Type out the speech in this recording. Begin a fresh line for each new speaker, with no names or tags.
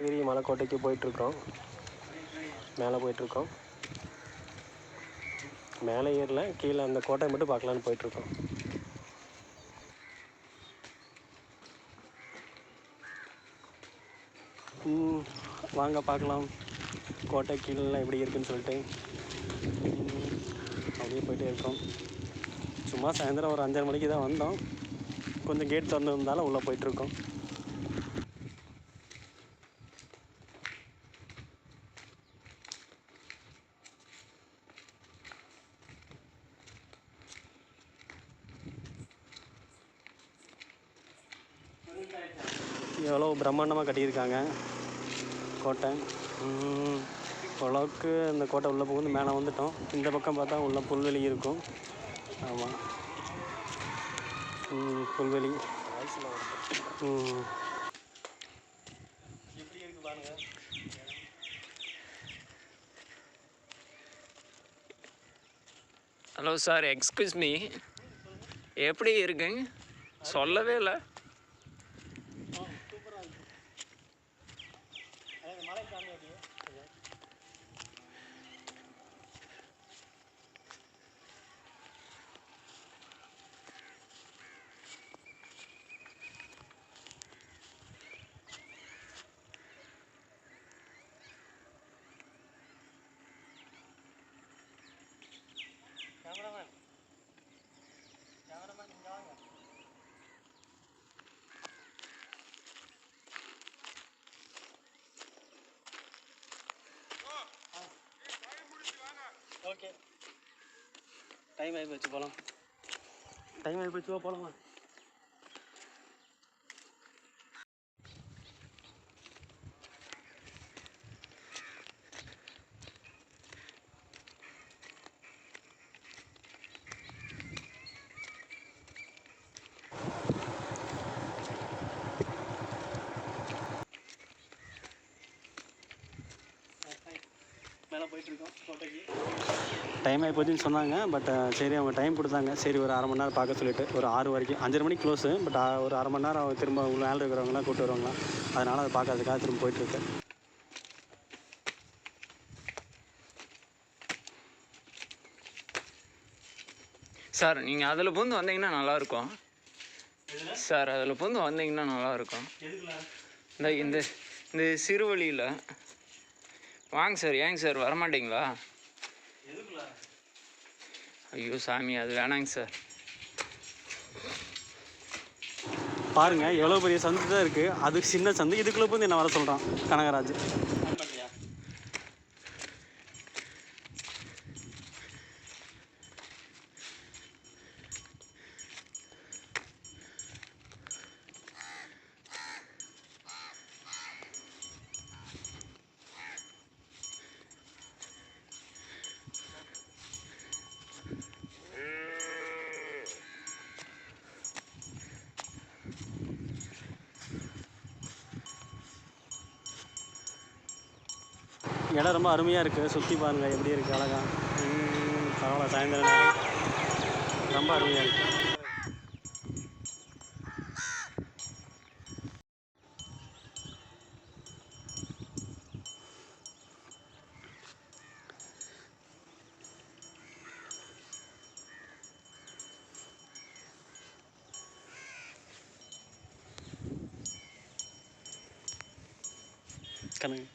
வீரிய மலைக்கோட்டைக்கு போயிட்டுருக்கோம் மேலே போயிட்டுருக்கோம். மேலே ஏறல கீழே அந்த கோட்டை மட்டும் பார்க்கலான்னு போயிட்டுருக்கோம். வாங்க பார்க்கலாம். கோட்டை கீழெலாம் எப்படி இருக்குன்னு சொல்லிட்டு. அப்படியே போயிட்டே இருக்கோம். சும்மா சாயந்தரம் ஒரு அஞ்சரை மணிக்கு தான் வந்தோம். கொஞ்சம் கேட் திறந்துருந்தாலும் உள்ளே போயிட்டுருக்கோம். எவ்வளோ பிரம்மாண்டமாக கட்டியிருக்காங்க. கோட்டை. ஓரளவுக்கு அந்த கோட்டை உள்ளே போகுது மேலே வந்துட்டோம். இந்த பக்கம் பார்த்தா உள்ள புல்வெளி இருக்கும். ஆமாம் புல்வெளி.
ஹலோ சார் எக்ஸ்கியூஸ் மீ எப்படி இருக்குங்க? சொல்லவே இல்லை.
அதாவது மலை ஓகே டைம் ஆகி போச்சு போகலாம் டைம் ஆகி போச்சு போகலாமா மேலே போயிட்டுருக்கோம் கோட்டைக்கு. டைம் ஆகி போச்சுன்னு சொன்னாங்க பட் சரி அவங்க டைம் கொடுத்தாங்க. சரி ஒரு அரை மணி நேரம் பார்க்க சொல்லிட்டு ஒரு ஆறு வரைக்கும் அஞ்சரை மணிக்கு க்ளோஸு பட் ஒரு அரை மணி நேரம் அவங்க திரும்ப உள்ள மேலே இருக்கிறவங்களாம் கூப்பிட்டு வருவாங்களாம் அதனால் அதை பார்க்கறதுக்காக திரும்ப போயிட்டுருக்கு
சார் நீங்கள் அதில் பூந்து வந்தீங்கன்னா நல்லாயிருக்கும். சார் அதில் பூந்து வந்தீங்கன்னா நல்லாயிருக்கும். இந்த இந்த இந்த சிறுவழியில் வாங்க சார் ஏங்க சார் வரமாட்டிங்களா? ஐயோ சாமி அது வேணாங்க சார்.
பாருங்க எவ்வளோ பெரிய சந்து தான் இருக்குது அது சின்ன சந்து இதுக்குள்ளே போய் என்ன வர சொல்கிறான் கனகராஜ்? இடம் ரொம்ப அருமையாக இருக்குது சுற்றி பாருங்கள் எப்படி இருக்குது அழகா. பரவாயில்ல சாயந்தரம் நேரம். ரொம்ப அருமையாக இருக்குது கணக்கு